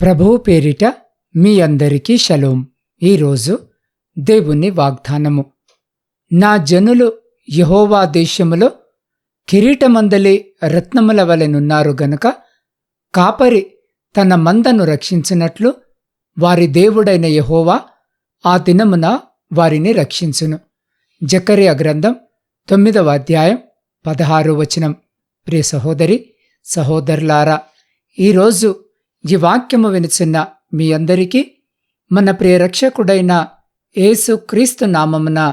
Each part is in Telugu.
ప్రభువు పేరిట మీ అందరికీ షలోం. ఈరోజు దేవుని వాగ్దానము. నా జనులు యహోవా దేశములో కిరీటమందలి రత్నముల వలెనున్నారు గనుక కాపరి తన మందను రక్షించినట్లు వారి దేవుడైన యహోవా ఆ దినమున వారిని రక్షించును. జకరి గ్రంథం తొమ్మిదవ అధ్యాయం పదహారు వచనం. ప్రియ సహోదరి సహోదరులారా ఈరోజు ఈ వాక్యము వినిచిన మీ అందరికీ మన ప్రియరక్షకుడైన యేసు క్రీస్తు నామమున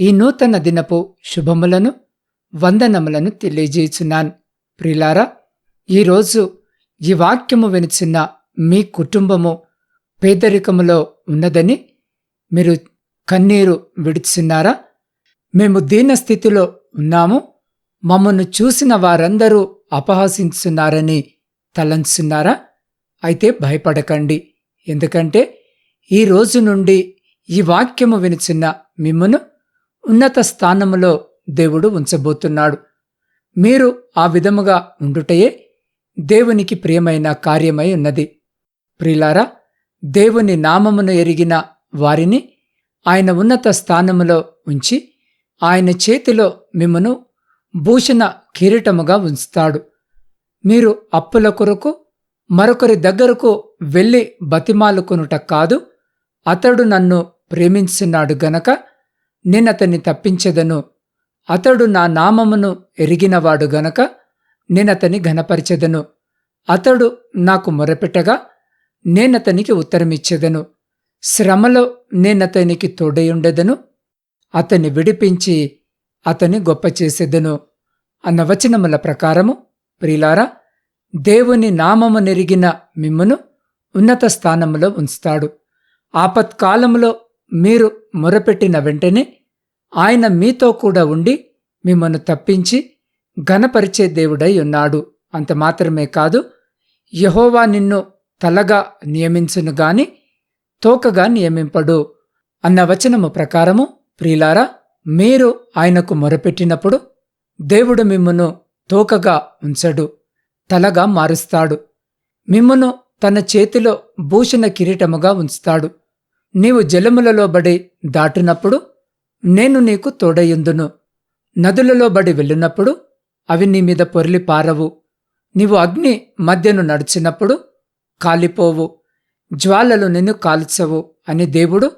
ఈ నూతన దినపు శుభములను వందనములను తెలియజేయుచున్నాను. ప్రిలారా ఈరోజు ఈ వాక్యము వినిచిన మీ కుటుంబము పేదరికములో ఉన్నదని మీరు కన్నీరు విడుచున్నారా మేము దీన స్థితిలో ఉన్నాము. మమ్మను చూసిన వారందరూ అపహసించున్నారని తలంచున్నారా? అయితే భయపడకండి. ఎందుకంటే ఈ రోజు నుండి ఈ వాక్యము వినిచిన మిమ్మను ఉన్నత స్థానములో దేవుడు ఉంచబోతున్నాడు. మీరు ఆ విధముగా ఉండుటయే దేవునికి ప్రియమైన కార్యమై ఉన్నది. ప్రిలారా దేవుని నామమును ఎరిగిన వారిని ఆయన ఉన్నత స్థానములో ఉంచి ఆయన చేతిలో మిమ్మను భూషణ కిరీటముగా ఉంచుతాడు. మీరు అప్పుల కొరకు మరొకరి దగ్గరకు వెళ్ళి బతిమాలుకొనుట కాదు అతడు నన్ను ప్రేమించున్నాడు గనక నేనతన్ని తప్పించెదను. అతడు నా నామమును ఎరిగినవాడు గనక నేనతని ఘనపరిచెదను. అతడు నాకు మొరపెట్టగా నేనతనికి ఉత్తరమిచ్చెదను. శ్రమలో నేనతనికి తోడయుండెదను. అతన్ని విడిపించి అతని గొప్ప చేసేదను అన్న వచనముల ప్రకారము ప్రిలారా దేవుని నామము నెరిగిన మిమ్మును ఉన్నత స్థానములో ఉంచుతాడు. ఆపత్కాలములో మీరు మొరపెట్టిన వెంటనే ఆయన మీతో కూడా ఉండి మిమ్మను తప్పించి ఘనపరిచే దేవుడై ఉన్నాడు. అంత మాత్రమే కాదు యహోవా నిన్ను తలగా నియమించును గాని తోకగా నియమింపడు. అన్న వచనము ప్రకారము ప్రియులారా మీరు ఆయనకు మొరపెట్టినప్పుడు దేవుడు మిమ్మును తోకగా ఉంచడు. తలగా మారుస్తాడు. మిమ్మును తన చేతిలో భూషణ కిరీటముగా ఉంచుతాడు. నీవు జలములలో బడి దాటినప్పుడు నేను నీకు తోడయుందును నదులలో బడి వెళ్ళినప్పుడు అవి నీ మీద పొర్లి పారవు. నీవు అగ్ని మధ్యను నడిచినప్పుడు కాలిపోవు. జ్వాలలు నిన్ను కాల్చవు అని దేవుడు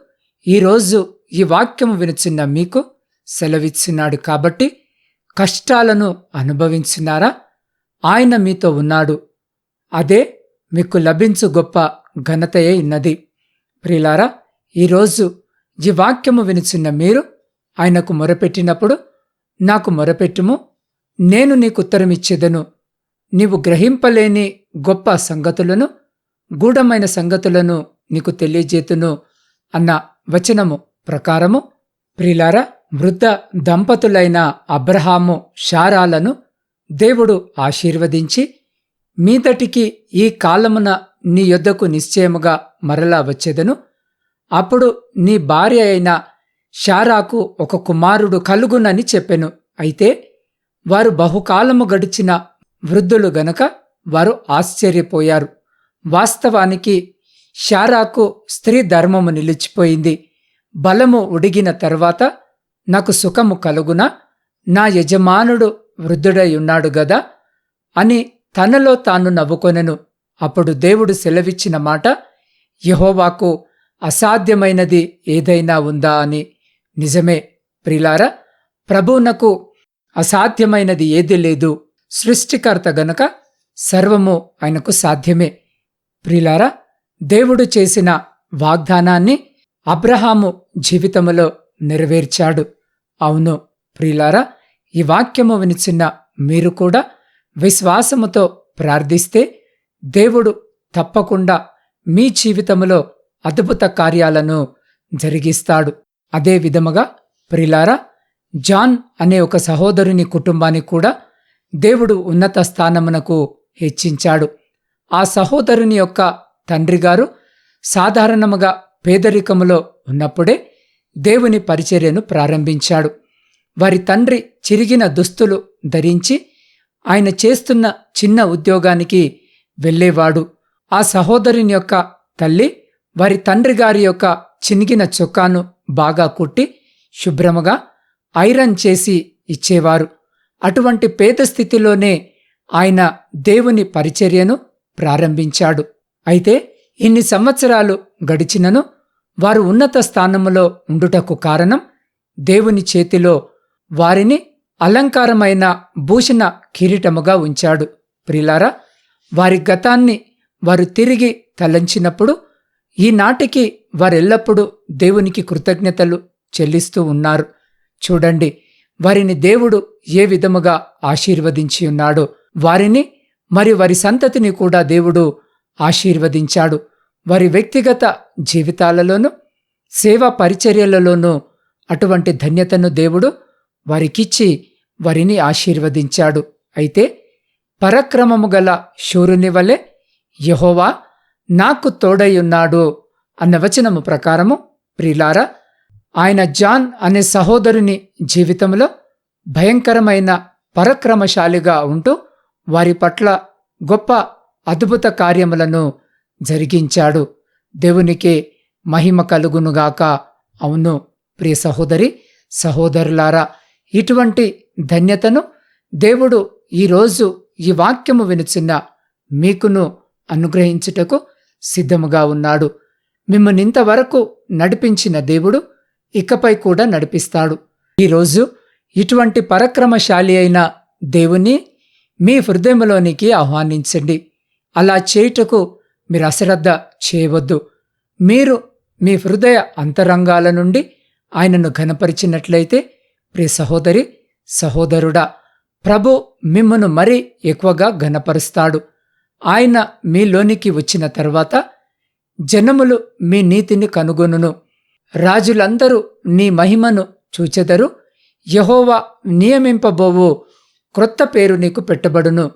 ఈరోజు ఈ వాక్యము వినిచిన్న మీకు సెలవిచ్చినాడు కాబట్టి కష్టాలను అనుభవించినారా? ఆయన మీతో ఉన్నాడు. అదే మీకు లభించు గొప్ప ఘనతయే ఇన్నది. ప్రిలారా ఈరోజు ఈ వాక్యము వినిచిన్న మీరు ఆయనకు మొరపెట్టినప్పుడు నాకు మొరపెట్టుము. నేను నీకు ఉత్తరమిచ్చేదను. నీవు గ్రహింపలేని గొప్ప సంగతులను గూఢమైన సంగతులను నీకు తెలియజేతును అన్న వచనము ప్రకారము. ప్రిలారా వృద్ధ దంపతులైన అబ్రహాము షారాలను దేవుడు ఆశీర్వదించి మీదటికి ఈ కాలమున నీ యొద్దకు నిశ్చయముగా మరలా వచ్చేదను. అప్పుడు నీ భార్య అయిన షారాకు ఒక కుమారుడు కలుగునని చెప్పెను. అయితే వారు బహుకాలము గడిచిన వృద్ధులు గనక వారు ఆశ్చర్యపోయారు. వాస్తవానికి షారాకు స్త్రీ ధర్మము నిలిచిపోయింది. బలము ఉడిగిన తర్వాత నాకు సుఖము కలుగునా? నా యజమానుడు వృద్ధుడై ఉన్నాడు గదా? అని తనలో తాను నవ్వుకొనెను. అప్పుడు దేవుడు సెలవిచ్చిన మాట యహోవాకు అసాధ్యమైనది ఏదైనా ఉందా అని. నిజమే ప్రిలారా ప్రభువునకు అసాధ్యమైనది ఏది లేదు. సృష్టికర్త గనుక సర్వము ఆయనకు సాధ్యమే. ప్రిలారా దేవుడు చేసిన వాగ్దానాన్ని అబ్రహాము జీవితములో నెరవేర్చాడు. అవును ప్రిలారా ఈ వాక్యము వినిచిన్న మీరు కూడా విశ్వాసముతో ప్రార్థిస్తే దేవుడు తప్పకుండా మీ జీవితములో అద్భుత కార్యాలను జరిగిస్తాడు. అదే విధముగా ప్రిలారా జాన్ అనే ఒక సహోదరుని కుటుంబాన్ని కూడా దేవుడు ఉన్నత స్థానమునకు హెచ్చించాడు. ఆ సహోదరుని యొక్క తండ్రి గారు సాధారణముగా పేదరికములో ఉన్నప్పుడే దేవుని పరిచర్యను ప్రారంభించాడు. వారి తండ్రి చిరిగిన దుస్తులు ధరించి ఆయన చేస్తున్న చిన్న ఉద్యోగానికి వెళ్ళేవాడు. ఆ సహోదరుని యొక్క తల్లి వారి తండ్రి గారి యొక్క చినిగిన చొక్కాను బాగా కుట్టి శుభ్రముగా ఐరన్ చేసి ఇచ్చేవారు. అటువంటి పేద స్థితిలోనే ఆయన దేవుని పరిచర్యను ప్రారంభించాడు. అయితే ఇన్ని సంవత్సరాలు గడిచినను వారు ఉన్నత స్థానములో ఉండుటకు కారణం దేవుని చేతిలో వారిని అలంకారమైన భూషణ కిరీటముగా ఉంచాడు. ప్రిలారా వారి గతాన్ని వారు తిరిగి తలంచినప్పుడు ఈనాటికి వారెల్లప్పుడూ దేవునికి కృతజ్ఞతలు చెల్లిస్తూ ఉన్నారు. చూడండి వారిని దేవుడు ఏ విధముగా ఆశీర్వదించి ఉన్నాడో. వారిని మరి వారి సంతతిని కూడా దేవుడు ఆశీర్వదించాడు. వారి వ్యక్తిగత జీవితాలలోనూ సేవా పరిచర్యలలోనూ అటువంటి ధన్యతను దేవుడు వారికిచ్చి వారిని ఆశీర్వదించాడు. అయితే పరక్రమము గల శూరుని వలె యహోవా నాకు తోడయ్యున్నాడు అన్న వచనము ప్రకారము ప్రిలారా ఆయన జాన్ అనే సహోదరుని జీవితంలో భయంకరమైన పరక్రమశాలిగా ఉంటూ వారి పట్ల గొప్ప అద్భుత కార్యములను జరిగించాడు. దేవునికి మహిమ కలుగునుగాక. అవును ప్రియ సహోదరి సహోదరులారా ఇటువంటి ధన్యతను దేవుడు ఈరోజు ఈ వాక్యము వినుచున్న మీకును అనుగ్రహించుటకు సిద్ధముగా ఉన్నాడు. మిమ్మల్ని ఇంతవరకు నడిపించిన దేవుడు ఇకపై కూడా నడిపిస్తాడు. ఈరోజు ఇటువంటి పరక్రమశాలి అయిన దేవుని మీ హృదయంలోనికి ఆహ్వానించండి. అలా చేయుటకు మీరు అశ్రద్ధ చేయవద్దు. మీరు మీ హృదయ అంతరంగాల నుండి ఆయనను ఘనపరిచినట్లయితే ప్రియ సహోదరి సహోదరుడా ప్రభు మిమ్మను మరీ ఎక్కువగా ఘనపరుస్తాడు. ఆయన మీలోనికి వచ్చిన తర్వాత జనములు మీ నీతిని కనుగొనును. రాజులందరూ నీ మహిమను చూచెదరు. యహోవా నియమింపబోవు క్రొత్త పేరు నీకు పెట్టబడును.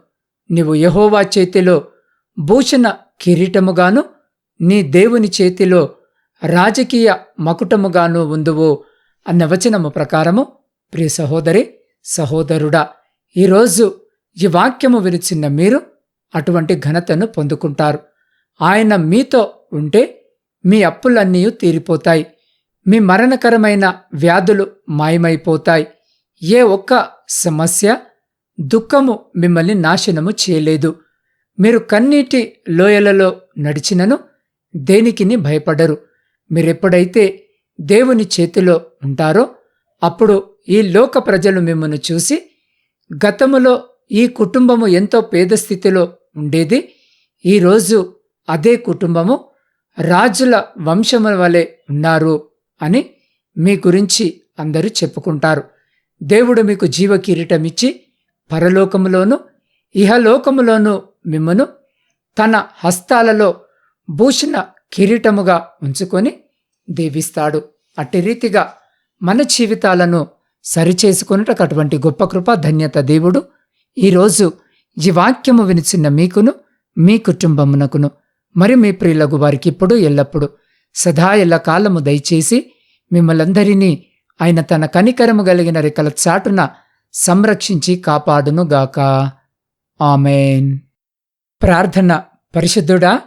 నీవు యహోవా చేతిలో భూషణ కిరీటముగాను నీ దేవుని చేతిలో రాజకీయ మకుటముగాను ఉందువు అన్న వచనము ప్రకారము ప్రియ సహోదరి సహోదరుడా ఈరోజు ఈ వాక్యము విరిచిన్న మీరు అటువంటి ఘనతను పొందుకుంటారు. ఆయన మీతో ఉంటే మీ అప్పులన్నీ తీరిపోతాయి. మీ మరణకరమైన వ్యాధులు మాయమైపోతాయి. ఏ ఒక్క సమస్య దుఃఖము మిమ్మల్ని నాశనము చేయలేదు. మీరు కన్నీటి లోయలలో నడిచినను దేనికిని భయపడరు. మీరెప్పుడైతే దేవుని చేతిలో ఉంటారో అప్పుడు ఈ లోక ప్రజలు మిమ్మల్ని చూసి గతములో ఈ కుటుంబము ఎంతో పేద స్థితిలో ఉండేది ఈరోజు అదే కుటుంబము రాజుల వంశముల వలె ఉన్నారు అని మీ గురించి అందరూ చెప్పుకుంటారు. దేవుడు మీకు జీవ కిరీటమిచ్చి పరలోకములోను ఇహలోకములోను మిమ్మను తన హస్తాలలో భూషణ కిరీటముగా ఉంచుకొని దీవిస్తాడు. అట్టి రీతిగా మన జీవితాలను సరిచేసుకున్నటకు అటువంటి గొప్ప కృప ధన్యత దేవుడు. ఈరోజు ఈ వాక్యము వినిచిన్న మీకును మీ కుటుంబమునకును మరి మీ ప్రియులకు వారికి ఇప్పుడు ఎల్లప్పుడు సదా ఎల్ల కాలము దయచేసి మిమ్మలందరినీ ఆయన తన కనికరము కలిగిన రెక్కల చాటున సంరక్షించి కాపాడునుగాక. ఆమెన్. ప్రార్థన పరిశుద్ధుడా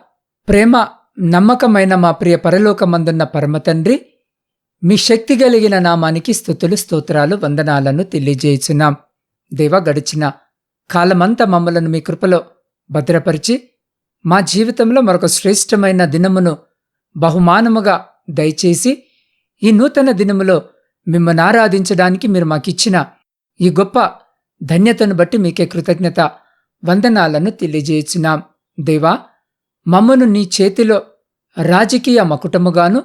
ప్రేమ నమ్మకమైన మా ప్రియ పరలోకమందున్న పరమతండ్రి మీ శక్తి కలిగిన నామానికి స్థుతులు స్తోత్రాలు వందనాలను తెలియజేయుచున్నాం. దేవ గడిచిన కాలమంతా మమ్మలను మీ కృపలో భద్రపరిచి మా జీవితంలో మరొక శ్రేష్టమైన దినమును బహుమానముగా దయచేసి ఈ నూతన దినములో మిమ్మల్ని ఆరాధించడానికి మీరు మాకిచ్చిన ఈ గొప్ప ధన్యతను బట్టి మీకే కృతజ్ఞత వందనాలను తెలియజేయుచున్నాం. దేవా మమ్మను నీ చేతిలో రాజకీయ మకుటముగాను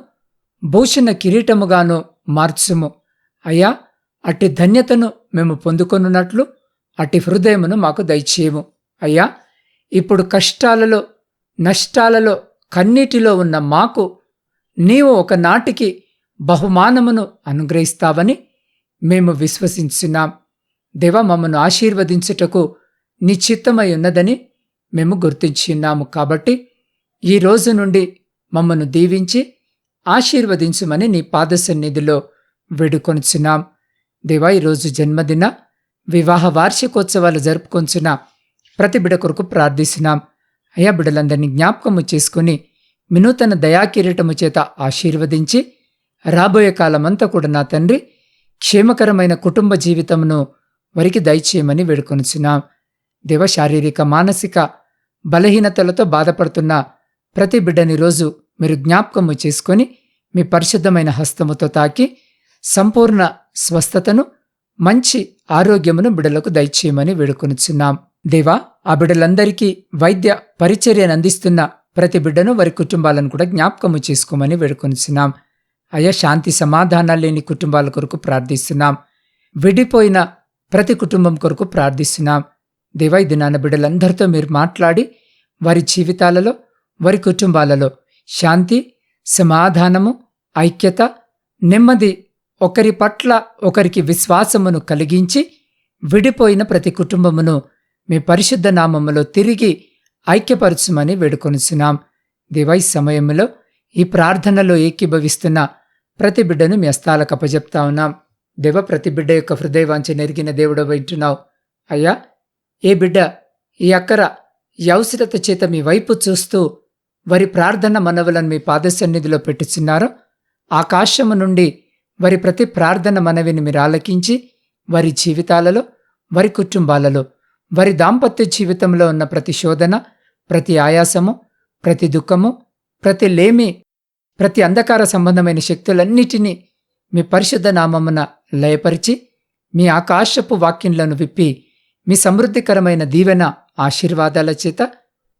భూషణ కిరీటముగాను మార్చుము. అయ్యా అట్టి ధన్యతను మేము పొందుకొనున్నట్లు అట్టి హృదయమును మాకు దయచేయము. అయ్యా ఇప్పుడు కష్టాలలో నష్టాలలో కన్నీటిలో ఉన్న మాకు నీవు ఒకనాటికి బహుమానమును అనుగ్రహిస్తావని మేము విశ్వసించున్నాం. దేవ మమ్మను ఆశీర్వదించుటకు నిశ్చిత్తమై ఉన్నదని మేము గుర్తించున్నాము కాబట్టి ఈ రోజు నుండి మమ్మను దీవించి ఆశీర్వదించుమని నీ పాద సన్నిధిలో వేడుకొనుచున్నాం. దేవా ఈరోజు జన్మదిన వివాహ వార్షికోత్సవాలు జరుపుకొంచున్న ప్రతి బిడ కొరకు ప్రార్థిస్తున్నాం. అయా బిడలందరినీ జ్ఞాపకము చేసుకుని వినూతన దయాకిరీటము చేత ఆశీర్వదించి రాబోయే కాలమంతా కూడా నా తండ్రి క్షేమకరమైన కుటుంబ జీవితమును వరికి దయచేయమని వేడుకొనుచున్నాం. దేవ శారీరక మానసిక బలహీనతలతో బాధపడుతున్న ప్రతి బిడ్డని రోజు మీరు జ్ఞాపకము చేసుకొని మీ పరిశుద్ధమైన హస్తముతో తాకి సంపూర్ణ స్వస్థతను మంచి ఆరోగ్యమును బిడలకు దయచేయమని వేడుకొనుచున్నాం. దేవా ఆ బిడ్డలందరికీ వైద్య పరిచర్యను అందిస్తున్న ప్రతి బిడ్డను వారి కుటుంబాలను కూడా జ్ఞాపకము చేసుకోమని వేడుకొనిచున్నాం. అయ్యా శాంతి సమాధానాలు లేని కుటుంబాల కొరకు ప్రార్థిస్తున్నాం. విడిపోయిన ప్రతి కుటుంబం కొరకు ప్రార్థిస్తున్నాం. దేవా ఇది నాన్న బిడ్డలందరితో మీరు మాట్లాడి వారి జీవితాలలో వారి కుటుంబాలలో శాంతి సమాధానము ఐక్యత నెమ్మది ఒకరి పట్ల ఒకరికి విశ్వాసమును కలిగించి విడిపోయిన ప్రతి కుటుంబమును మీ పరిశుద్ధ నామములో తిరిగి ఐక్యపరచుమని వేడుకొనుచున్నాం. దివై సమయంలో ఈ ప్రార్థనలో ఏకీభవిస్తున్న ప్రతి బిడ్డను మీ అస్తాలకు అప్పజెప్తా ఉన్నాం. దేవ ప్రతి బిడ్డ యొక్క హృదయవాంఛ నెరిగిన దేవుడు వింటున్నావు అయ్యా ఏ బిడ్డ ఈ అక్కర యవసరత అవసరత చేత మీ వైపు చూస్తూ వారి ప్రార్థన మనవులను మీ పాదసన్నిధిలో పెట్టుచున్నారో ఆకాశము నుండి వారి ప్రతి ప్రార్థన మనవిని మీరు ఆలకించి వారి జీవితాలలో వారి కుటుంబాలలో వారి దాంపత్య జీవితంలో ఉన్న ప్రతి శోధన ప్రతి ఆయాసము ప్రతి దుఃఖము ప్రతి లేమి ప్రతి అంధకార సంబంధమైన శక్తులన్నిటినీ మీ పరిశుద్ధ నామమున లయపరిచి మీ ఆకాశపు వాక్యంలను విప్పి మీ సమృద్ధికరమైన దీవెన ఆశీర్వాదాల చేత